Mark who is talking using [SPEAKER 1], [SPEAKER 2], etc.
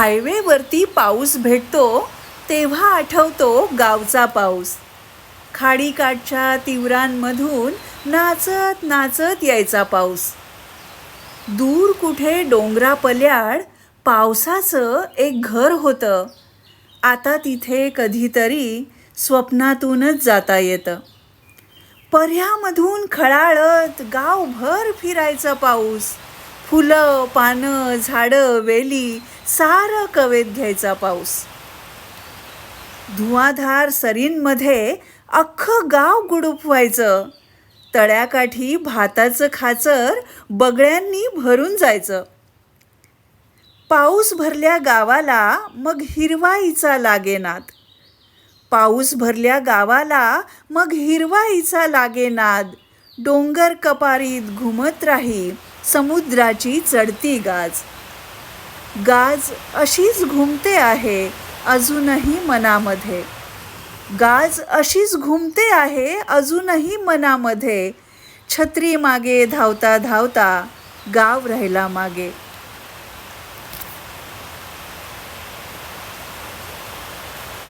[SPEAKER 1] हायवेवरती पाऊस भेटतो तेव्हा आठवतो गावचा पाऊस. खाडीकाठच्या तिवरांमधून नाचत नाचत यायचा पाऊस. दूर कुठे डोंगरापल्याड पावसाचं एक घर होतं. आता तिथे कधीतरी स्वप्नातूनच जाता येतं. पर्यामधून खळाळत गावभर फिरायचा पाऊस. फुलं पानं झाडं वेली सारं कवेत घ्यायचा पाऊस. धुवाधार सरींमध्ये अख्खं गाव गुडूप व्हायचं तळ्याकाठी भाताचं खाचर बगळ्यांनी भरून जायचं. पाऊस भरल्या गावाला मग हिरवाईचा लागेनाद पाऊस भरल्या गावाला मग हिरवाईचा लागेनाद. डोंगर कपारीत घुमत राही. समुद्राची चढती गाज. गाज अशीच घुमते आहे अजूनही मनामध्ये. गाज अशीच घुमते आहे अजूनही मनामध्ये. छत्री मागे धावता धावता गाव राहिला मागे.